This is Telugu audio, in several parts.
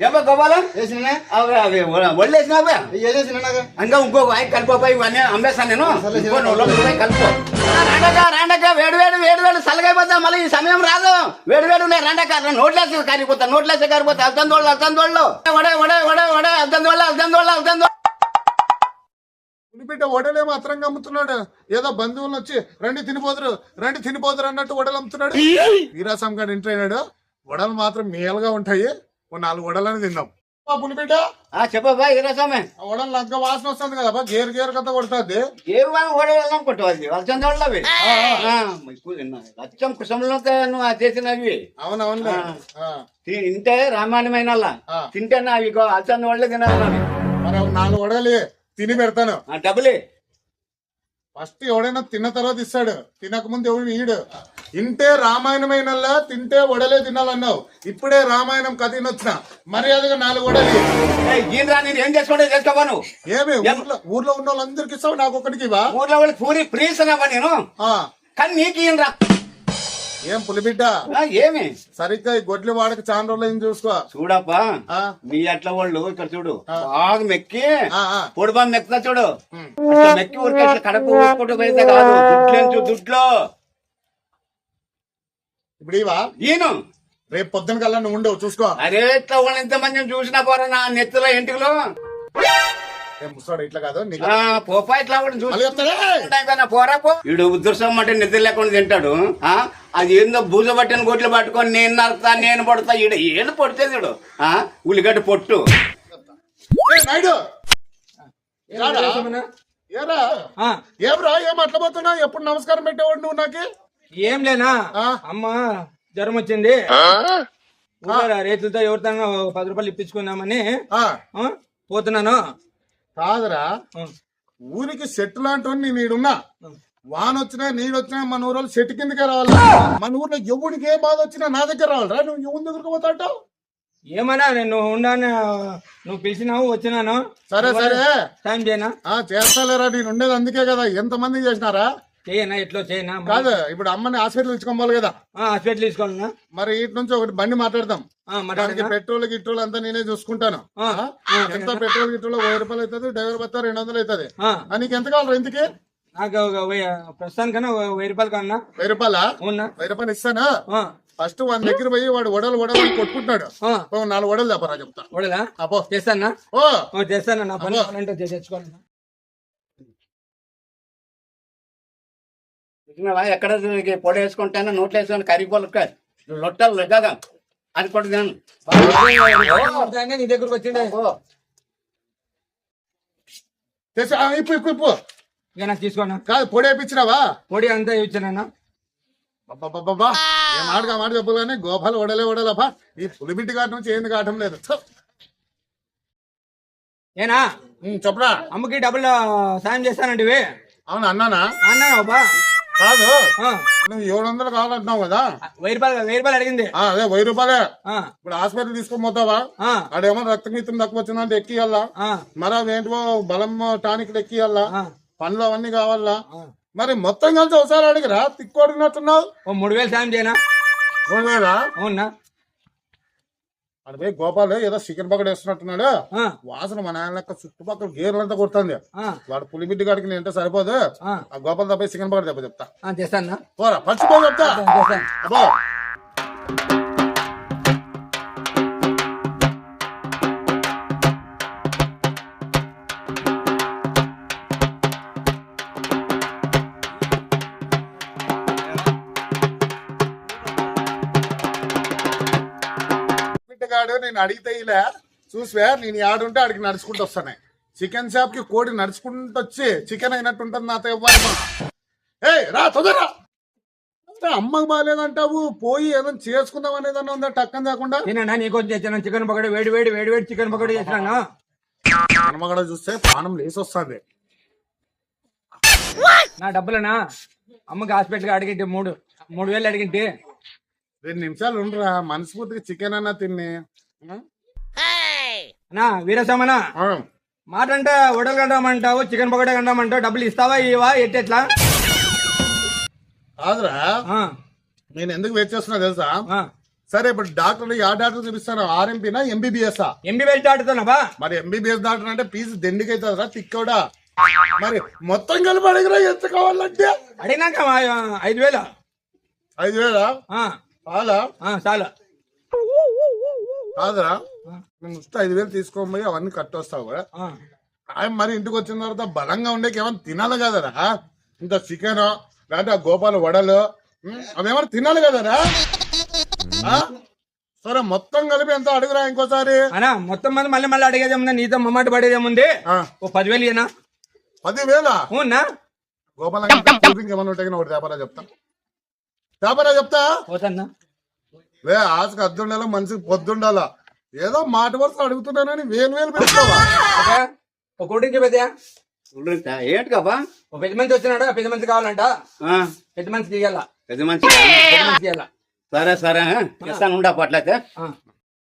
ఏమో గోపాలం వేసినా అవి అవి వదిలేసినావా వేసేసినాగా ఇంకా ఇంకో ఆయన కలుపుపోయి ఇవన్నీ అమ్మేస్తాను నేను. కలుపు రాండక రాండక వేడి వేడి వేడి వేడి చల్లగైపోతా మళ్ళీ ఈ సమయం రాదు. వేడి వేడి ఉన్నాయి రాండక నోట్లేసి కారిపోతా నోట్లేసి కారిపోతా. అర్థం తోళ్ళు అర్థం తోళ్ళు. వడే వడే వడే వడే అర్థం తోళ్ళు అర్థం తోళ్ళు అర్థం తోళ్ళు. ఉనిపిట్ట వడలేమో అత్రంగా అమ్ముతున్నాడు ఏదో బంధువులు వచ్చి రండి తినిపోదురు రండి తినిపోదురు అన్నట్టు వడలు అమ్ముతున్నాడు. వీరాసం గారు ఇంటర్ అయినాడు. వడలు మాత్రం మేలుగా ఉంటాయి. ఓ నాలుగు వడలని తిందాం. ఇరసమే వడలు వాసన వస్తుంది కదా బా గేరు గేరు కథ కొడుతుంది. ఏ వడే వెళ్ళాం కొట్టవాలి అర్థం తోళ్ళు అవి లక్ష్యం కుసంలో నువ్వు చేసినవి అవునవును తింటే రామాయణమైన ఆ. తింటే ఇగో అల్చంద వాళ్ళే తినాలి మరి నాలుగు వడలు తిని పెడతాను. డబ్బులే. ఫస్ట్ ఎవడైనా తిన్న తర్వాత ఇస్తాడు. తినక ముందు ఎవడు ఈడు ఇంటే రామాయణమైనల్లా తింటే వడలే తినాలన్నావు. ఇప్పుడే రామాయణం కథ వచ్చిన మర్యాదగా నాలుగు వడలి నేను ఏం చేసుకుంటే చేసుకోవా నువ్వు ఏమి ఊర్లో ఊర్లో ఉన్న వాళ్ళందరికి ఇస్తావు? నాకు ఒకటికి ఊర్లో వాళ్ళు పూరి ప్రీస్ అన్నావా నేను? ఆ, కానీ నీకు రా ఏం పులిబిడ్డ? ఏమి? సరిగ్గా ఈ గొడ్లు వాడక చాలా రోజులు ఏం చూసుకో. చూడప్పా మీ అట్లా వాళ్ళు ఇక్కడ చూడు బాగా మెక్కి. పొడిబా మెక్కుతా చూడు. మెక్కి ఊరికే కడప ఊరుకుంటూ కాదు. దుడ్లు దుడ్లో. ఇప్పుడు ఇవా ఈయన. రేపు పొద్దున కల్లా నువ్వు ఉండవు చూసుకో. అరే ఇట్లా వాళ్ళు ఎంత మంది చూసినా పోరా నా నెత్తిలో ముస్తాడు ఇట్లా కాదు పోపా ఇట్లా చూసి పోరా పో. వీడు అంటే నిద్ర లేకుండా తింటాడు ఆ? అది ఏందో బూజ పట్టిన గొడ్లు పట్టుకొని నేను నరుకుతా నేను పడతా ఈడు ఏడు పొడితే చూడు ఆ? ఉల్లిగడ్డ పొట్టు. ఏ, నాయుడు! రారా? ఏరా? ఆ, ఏమ్రా ఏం అట్లా పోతున్నావు ఎప్పుడు నమస్కారం పెట్టేవాడు నువ్వు నాకు? ఏం లేనా? ఆ? అమ్మ జ్వరం వచ్చింది. ఊరరా రేట్లతో ఎవరితో పది రూపాయలు ఇప్పించుకుందామని పోతున్నాను. కాదురా. ఊరికి సెట్ లాంటి నేను ఈడున్నా వాన వచ్చినా నీడు వచ్చినా మన ఊరు సెట్ కిందకే రావాలి. మన ఊర్లో ఎవరికి ఏ బాధ వచ్చినా నా దగ్గర రావాలిరా. నువ్వు ఎవరి దగ్గరకు పోతాంటావు? ఏమన్నా నేను ఉండాను? నువ్వు పిలిచినావు వచ్చినాను. సరే సరే. టైం చేయనా? ఆ చేస్తాలేరా నేను ఉండేది అందుకే కదా. ఎంత మంది చేసినారా? చేయనా? ఎట్లో చేయనా? కాదు ఇప్పుడు అమ్మని హాస్పిటల్ ఇచ్చుకోవాలి కదా. హాస్పిటల్ తీసుకోవాలన్నా మరి ఇటు నుంచి ఒకటి బండి మాట్లాడదాం. దానికి పెట్రోల్ గిట్రోల్ అంతా నేనే చూసుకుంటాను? ఎంత పెట్రోల్ గిట్రోల్? వెయ్యి రూపాయలు అవుతుంది డ్రైవర్ బత్తా రెండు వందలు అవుతుంది. నీకు ఎంత కావాలి ఇంటికి నాకు ప్రస్తుతానికన్నా వెయ్యి రూపాయలు కన్నా వెయ్యి రూపాయలా? అవునా? వెయ్యి రూపాయలు ఇస్తానా? ఫస్ట్ వాని దగ్గర పోయి వాడు వడలు వడలు కొట్టుకుంటున్నాడు. నాలుగు వడలు చెప్పరా చెప్తా. వడలా? అపో. చేస్తానా? ఓ. చేస్తాను? నా పని తెచ్చుకోవాలన్నా. ఎక్కడ పొడి వేసుకుంటాను? నోట్లు వేసుకొని కరిగిపోలు లొట్టలు లెక్కగా అది కూడా తినను నీ దగ్గరకు వచ్చిండే. ఓ, తెచ్చు ఆ, ఇప్పు ఇప్పు ఇప్పు. ఇక నాకు తీసుకోనా కాదు పొడి వేయించినావా? పొడి అంతా ఇచ్చానన్నా ఆడగా మాట చెప్పు కానీ గోపాలు వడలే వడలపా ఈ పులిబిట్టి కాటి నుంచి ఏంది కావటం లేదు. ఏనా? చెప్పురా. అమ్మకి డబ్బులు సాయం చేస్తానంటివి. అవును అన్నానా? అన్నాను బా కాదు. నువ్వు ఏడు వందలు కావాలంటున్నావు కదా? వెయ్యి రూపాయలు వెయ్యి రూపాయలు అడిగింది. అదే వెయ్యి రూపాయలే. ఇప్పుడు హాస్పిటల్ తీసుకొని పోతావా? ఆడేమో రక్తగీతం తక్కువ వచ్చిందంటే ఎక్కియాలా మరి అవేంటివో బలం టానిక్లు ఎక్కియాలా ఆ, పండ్లు అవన్నీ కావాలా. మరి మొత్తం కలిసి ఒకసారి అడిగిరా తిక్కు అడిగినట్టున్నావు? ఓ మూడు వేలు సాయం చేయనా? మూడు వేలా? అవునా? పోయి గోపాల్ ఏదో చికెన్ పక్కన వేస్తున్నట్టున్నాడు. వాసన మన ఆయన లెక్క చుట్టుపక్కల గేర్లంతా కొడుతుంది. ఆ, వాడు పులిబిడ్డి గాడికి నేను అంటే సరిపోదు ఆ, గోపాల్ తప్ప చికెన్ పక్కన దెబ్బ చెప్తా. చేస్తానా పోరా పచ్చిపో చెప్తా. బిడ్డగాడు నేను అడిగితే ఇలా చూసివే నేను ఆడుంటే ఆడికి నడుచుకుంటూ వస్తానే. చికెన్ షాప్కి కోడి నడుచుకుంటూ వచ్చి చికెన్ అయినట్టు ఉంటుంది నాతో ఇవ్వాలి ఏ రా తొందరరా అమ్మకు బాగాలేదంటావు పోయి ఏదైనా చేసుకుందాం అనేదన్నా ఉందా టక్కన కాకుండా తినన్నా నీకోసం తెచ్చాను చికెన్ పకోడీ వేడి వేడి వేడి వేడి చికెన్ పకోడీ చేసినాను. హనుమగడ చూస్తే పానం లేసి వస్తుంది. నా డబ్బులనా? అమ్మకి హాస్పిటల్కి అడిగింటి మూడు మూడు వేలు అడిగింటి. రెండు నిమిషాలు ఉండరా మనస్ఫూర్తిగా చికెన్ అన్నా తిని ఆ? నా వీరసమనా. మాట అంటే వడలు కంటామంటావు చికెన్ పకోడీ కంటామంటావు డబ్బులు ఇస్తావా ఇవా ఎట్టెట్లా కాదురా. నేను ఎందుకు వెయిట్ చేస్తున్నా తెలుసా? సరే ఇప్పుడు డాక్టర్ ఆ డాక్టర్ చూపిస్తాను. ఆర్ఎంపీనా ఎంబీబీఎస్ ఎంబీబీఎస్ దాటుతున్నావా మరి ఎంబీబీఎస్ డాక్టర్ అంటే ఫీజు దెండికి అవుతుందిరా తిక్కవడా మరి మొత్తం కలిపి అడిగిరా ఎంత కావాలంటే? అడిగినాక ఐదు వేలు. ఐదు వేలా? చాలా? చాలు. కాదురా. ఐదు వేలు తీసుకోబోయి అవన్నీ కట్టొస్తావు కదా. ఆయన మరి ఇంటికి వచ్చిన తర్వాత బలంగా ఉండేకి ఏమైనా తినాలి కదరా? ఇంత చికెన్ ఆ గోపాల వడలు అవేమైనా తినాలి కదరా? ఆ? సరే మొత్తం కలిపి ఎంత అడుగురా ఇంకోసారి? మొత్తం మంది మళ్ళీ మళ్ళీ అడిగేది ఏముంది నీతో మమ్మాట పడేది ఏముంది ఆ, ఓ పదివేలు ఇయ్యనా? పదివేల? అవునా? గోపాల డ్రింక్ ఏమైనా ఉంటాయి ఒకటి వ్యాపారా చెప్తా. వ్యాపారా చెప్తా? పోతాన్నా. వే ఆశకు అద్దుండాలా మనిషికి పొద్దుండాలా? ఏదో మాట వరుస అడుగుతున్నానని వేలు వేలు పెట్టుకోవా ఓకే? ఒక పెద్దయా ఏంటి కాబా ఒక పెద్ద మంది వచ్చినాడు? పెద్ద మంది కావాలంట? ఆ, పెద్ద మంది తీయాల? పెద్ద మంచి పెద్ద మంది తీయాల? సరే సరే ఇస్తాను ఉండా అట్లయితే ఆ.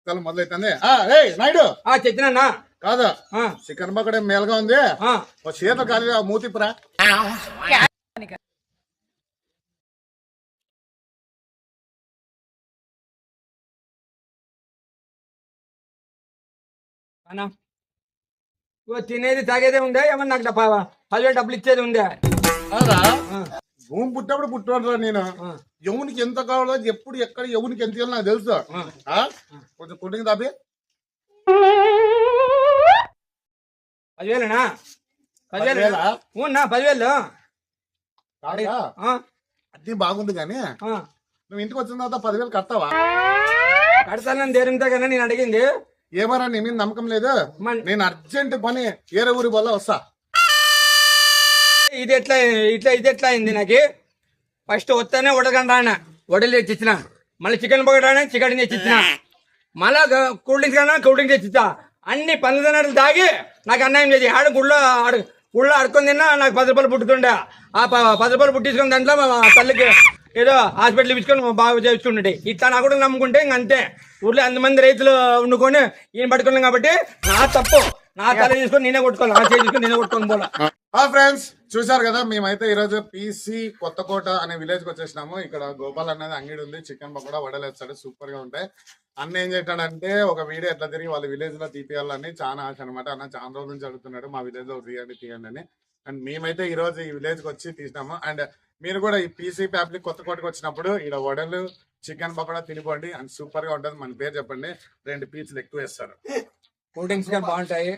చాలా మొదలైతుంది. ఆ, ఏయ్ నాయుడు. కాదా. ఆ, చికెన్ పక్కడే మేలుగా ఉంది. ఆ. ఓ చేత ఆ మూతిపురా అన్నా. తినేది తాగేదే ఉందా ఏమన్నా నాకు డబ్బా పదివేలు డబ్బులు ఇచ్చేది ఉందా భూమి పుట్టినప్పుడు పుట్టినరా నేను. ఆ. ఎవనికి ఎంత కావాలో ఎప్పుడు ఎక్కడ ఎవరికి ఎంత ఇవ్వాలో నాకు తెలుసు? కొంచెం కుట్టింగ్ తాపి. పదివేలేనా? పదివేలు. పదివేలా? ఉన్నా పదివేలు. అన్ని బాగుంది కానీ. నువ్వు ఇంటికి వచ్చిన తర్వాత పదివేలు కట్టావా కడతానని ధైర్యంతో కదా నేను అడిగింది. ఏమరా నీ మీద నమ్మకం లేదు? నేను అర్జెంట్ పని ఏరే ఊరి వల్ల వస్తా. ఇది ఎట్లా ఇట్లా ఇది ఎట్లా అయింది నాకు? ఫస్ట్ వస్తానే ఉడకండి రాన? వడలు తెచ్చి ఇచ్చిన మళ్ళీ చికెన్ పగడానే చికెన్ తెచ్చి ఇచ్చిన మళ్ళా కూల్ డ్రింక్స్ కన్నా కూల్ డ్రింక్ తెచ్చి ఇచ్చా అన్ని పందినట్లు తాగి నాకు అన్యాయం చేసి ఆడ గుళ్ళో ఆడ ఊళ్ళో అడుకొని తిన్నా నాకు పది రూపాయలు పుట్టుతుండే ఆ పది రూపాయలు పుట్టించుకుని దాంట్లో మా తల్లికి ఏదో హాస్పిటల్ ఇప్పించుకొని బాగా చేసుకుంటుండే ఇట్లా నా కూడా నమ్ముకుంటే ఇంక అంతే. ఊర్లో అంతమంది రైతులు వండుకొని ఈయన పట్టుకున్నాం కాబట్టి నా తప్పు. నా తల తీసుకొని నేనే కొట్టుకోవాలి. నా చేయి తీసుకొని నేనే కొట్టుకొని పోలా ఫ్రెండ్స్ చూసారు కదా మేమైతే ఈరోజు పీసీ కొత్తకోట అనే విలేజ్కి వచ్చేసినాము. ఇక్కడ గోపాల్ అనేది అంగడి ఉంది చికెన్ పకోడా వడలేస్తాడు సూపర్గా ఉంటాయి. అన్న ఏం చేశాడంటే ఒక వీడియో ఎట్లా తిరిగి వాళ్ళ విలేజ్లో తీపియాలని చాలా ఆశ అనమాట అన్న చాలా రోజుల నుంచి అడుగుతున్నాడు మా విలేజ్లో తీయండి తీయండి అని. అండ్ మేమైతే ఈ రోజు ఈ విలేజ్కి వచ్చి తీసినాము. అండ్ మీరు కూడా ఈ పీసీ ఫ్యామిలీ కొత్త కోటకు వచ్చినప్పుడు ఇక్కడ వడలు చికెన్ పకోడా తినిపోండి. అండ్ సూపర్గా ఉంటుంది. మన పేరు చెప్పండి. రెండు పీసులు ఎక్కువ వేస్తారు. కూల్ డ్రింక్స్ బాగుంటాయి.